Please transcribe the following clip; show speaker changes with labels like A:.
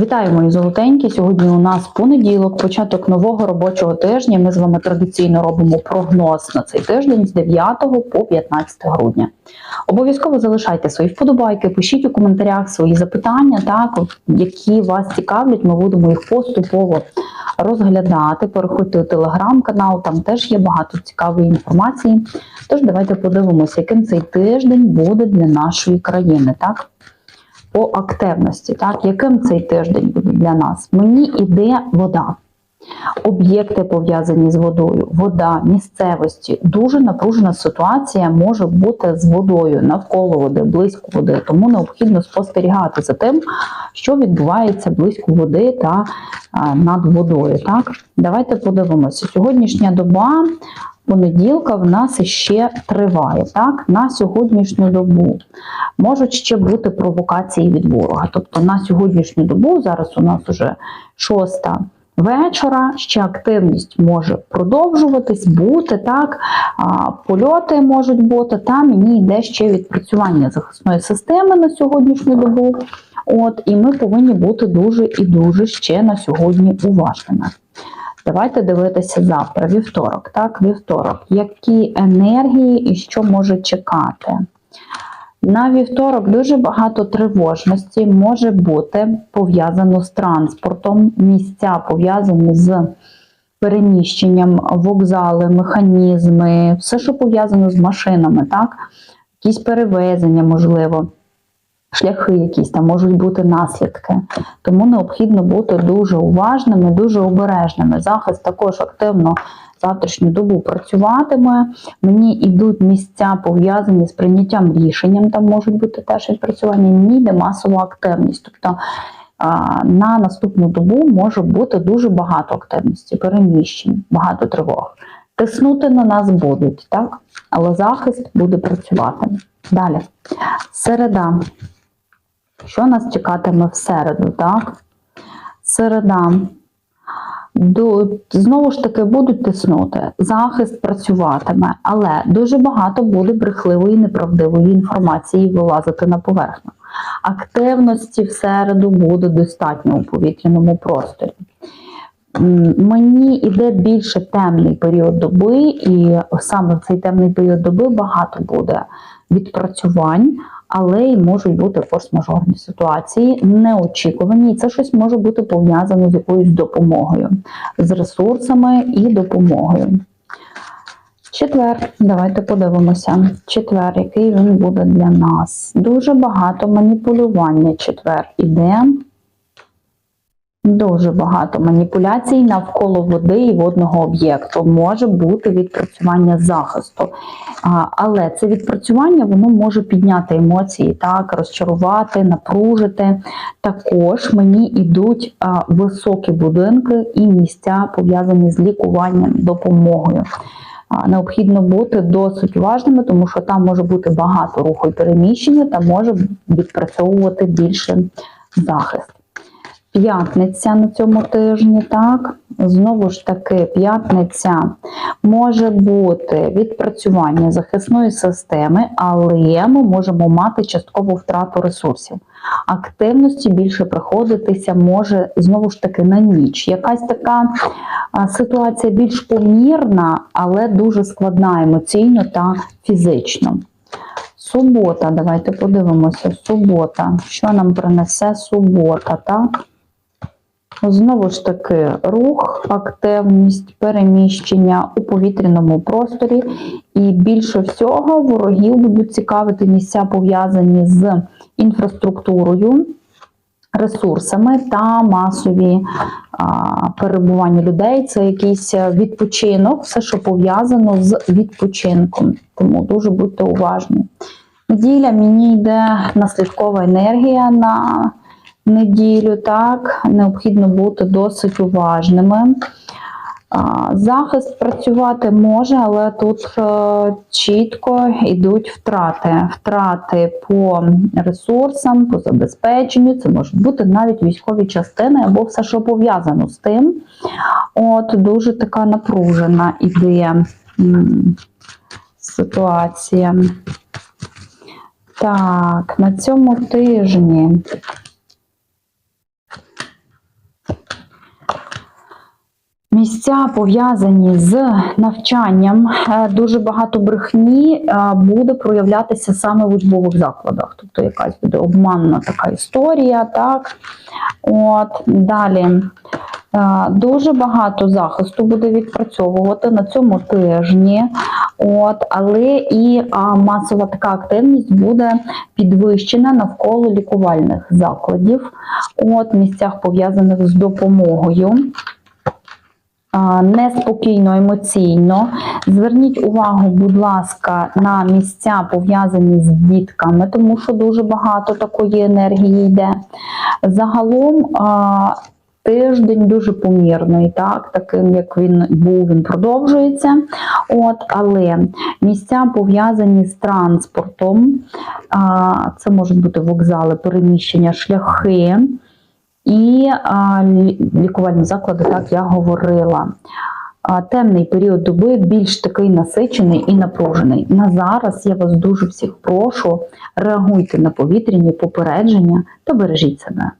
A: Вітаю, мої золотенькі. Сьогодні у нас понеділок, початок нового робочого тижня. Ми з вами традиційно робимо прогноз на цей тиждень з 9 по 15 грудня. Обов'язково залишайте свої вподобайки, пишіть у коментарях свої запитання, так, які вас цікавлять. Ми будемо їх поступово розглядати. Переходьте у телеграм-канал, там теж є багато цікавої інформації. Тож давайте подивимося, яким цей тиждень буде для нашої країни. так? По активності, так, яким цей тиждень буде для нас? Мені іде вода. Об'єкти пов'язані з водою, вода, місцевості. Дуже напружена ситуація може бути з водою, навколо води, близько води. Тому необхідно спостерігати за тим, що відбувається близько води та над водою. Так? Давайте подивимося. Сьогоднішня доба понеділка в нас ще триває. Так, на сьогоднішню добу можуть ще бути провокації від ворога. Тобто на сьогоднішню добу, зараз у нас уже шоста. Вечора ще активність може продовжуватись, бути так, польоти можуть бути. Та мені йде ще відпрацювання захисної системи на сьогоднішню добу. От, і ми повинні бути дуже і дуже ще на сьогодні уважними. Давайте дивитися завтра, вівторок. Так, вівторок. Які енергії і що може чекати? На вівторок дуже багато тривожності може бути пов'язано з транспортом, місця пов'язані з переміщенням, вокзали, механізми, все, що пов'язано з машинами, так? якісь перевезення, можливо. Шляхи якісь там можуть бути наслідки, тому необхідно бути дуже уважними, дуже обережними. Захист також активно завтрашню добу працюватиме. Мені йдуть місця пов'язані з прийняттям рішенням, там можуть бути теж відпрацювання, мені йде масова активність. Тобто на наступну добу може бути дуже багато активності, переміщень, багато тривог. Тиснути на нас будуть, так? але захист буде працювати. Далі. Середа. Що нас чекатиме в середу, так? Середа. До, знову ж таки, будуть тиснути, захист працюватиме, але дуже багато буде брехливої, неправдивої інформації вилазити на поверхню. Активності в середу буде достатньо у повітряному просторі. Мені йде більше темний період доби, і саме в цей темний період доби багато буде відпрацювань, але й можуть бути форс-мажорні ситуації, неочікувані, і це щось може бути пов'язано з якоюсь допомогою, з ресурсами і допомогою. Четвер, давайте подивимося. Четвер, який він буде для нас. Дуже багато маніпулювання четвер іде. Дуже багато маніпуляцій навколо води і водного об'єкту. Може бути відпрацювання захисту. Але це відпрацювання воно може підняти емоції, так, розчарувати, напружити. Також мені йдуть високі будинки і місця пов'язані з лікуванням, допомогою. Необхідно бути досить уважними, тому що там може бути багато руху і переміщення та може відпрацьовувати більше захист. П'ятниця на цьому тижні, так, знову ж таки, п'ятниця може бути відпрацювання захисної системи, але ми можемо мати часткову втрату ресурсів. Активності більше приходитися може знову ж таки на ніч. Якась така ситуація більш помірна, але дуже складна емоційно та фізично. Субота, давайте подивимося, субота. Що нам принесе субота, так? Знову ж таки, рух, активність, переміщення у повітряному просторі, і більше всього ворогів будуть цікавити місця, пов'язані з інфраструктурою, ресурсами та масові а, перебування людей. Це якийсь відпочинок, все, що пов'язано з відпочинком. Тому дуже будьте уважні. Неділя мені йде наслідкова енергія на неділю, так, необхідно бути досить уважними. Захист працювати може, але тут е, чітко йдуть втрати. Втрати по ресурсам, по забезпеченню, це можуть бути навіть військові частини або все, що пов'язано з тим. От Дуже така напружена ідея ситуація. Так, на цьому тижні місця пов'язані з навчанням. Е, Дуже багато брехні е, буде проявлятися саме в учбових закладах. Тобто якась буде обманна така історія, так? От далі. Е, Дуже багато захисту буде відпрацьовувати на цьому тижні, от, але і масова така активність буде підвищена навколо лікувальних закладів, от, місцях пов'язаних з допомогою. Неспокійно, емоційно. Зверніть увагу, будь ласка, на місця пов'язані з дітками, тому що дуже багато такої енергії йде. Загалом тиждень дуже помірний, так, таким як він був, він продовжується. От, але місця пов'язані з транспортом, це можуть бути вокзали, переміщення, шляхи. І а, лікувальні заклади, так я говорила. А, Темний період доби більш такий насичений і напружений. На зараз я вас дуже всіх прошу, реагуйте на повітряні попередження та бережіть себе.